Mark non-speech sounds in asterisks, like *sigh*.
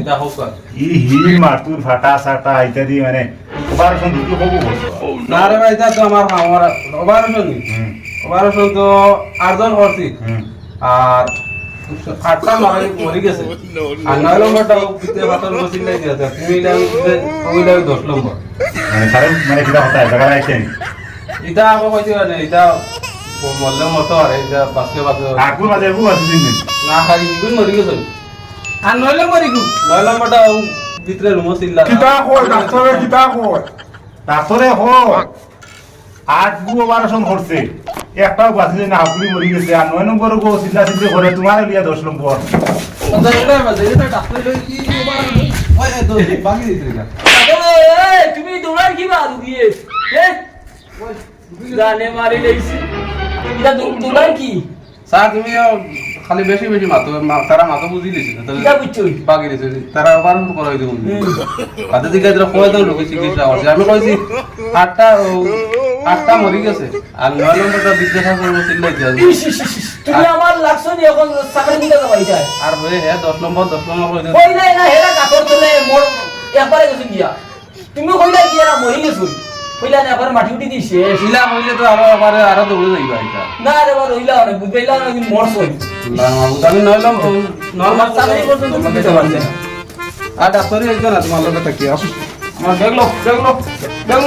এটা হোক ই হিল মাতুর ফাটা সাটা ইত্যাদি মানে অপারেশন দুটো হব বলছো। না রে ভাই এটা তো আমার আমার অপারেশন নি। অপারেশন তো আটজন করছি। হুম। আর আটটা *laughs* মারা মরে গেছে। আর নয় নম্বরটা পিতে পাতর বসিল নাই দিয়েছে তুমি এটা দশ নম্বর। মানে মানে কিটা হতা জায়গা আইছেন এটা আকৌ কইতে মানে এটা মরলে মতো আর এটা বাঁচলে বাঁচলে আগুন মাঝে আগুন আছে দিন দিন না খাই ইগুন মরি গেছে। আর নয় নম্বর ইগুন নয় নম্বরটা ভিতরে রুমো চিল্লা কিতা কয়? ডাক্তারে কিতা কয়? তারপরে হয় আট গু অপারেশন করছে। একটাও বাঁচলে না আপনি মরি গেছে আর নয় নম্বর গো চিন্তা চিন্তা করে তোমার লিয়া দশ নম্বর তুমি দৌড়াই কি বা দিয়ে জানে মারি লইছি এটা দৌড়াই কি? স্যার তুমি খালি বেশি বেশি মাতো মা- তারা মাতো বুঝি লিছিল কিটা বুঝছই বাকি দিছে। তারা আবার করা হইছে বুঝি দিকে এরা কয় দাও লোক চিকিৎসা করছে আমি কইছি আটটা ও, আটটা মরি গেছে। আর নয় নম্বরটা বিদ্যাসাগর করব চিল্লাই তুমি আমার লাগছো নি এখন চাকরি দিতে যাবা এটা আর হয়ে হ্যাঁ দশ নম্বর দশ নম্বর করে। কই নাই না হেরা কাপড় তোলে মোর একবারে গেছো গিয়া। তুমি কইলা গিয়া না মরি গেছো কইলা না একবার মাটি উঠি দিছে শিলা হইলে তো আরও আবার আরও দৌড়ে যাইবা এটা না রে বা রইলা অনেক বুঝাইলা না কিন্তু মর সই না মাহবুব আমি নয় নম্বর আমার চাকরি পর্যন্ত তুমি দিতে পারছে না আর ডাক্তারই হইতো না তোমার লোকে থাকি আসো। আমার দেখল দেখল দেখল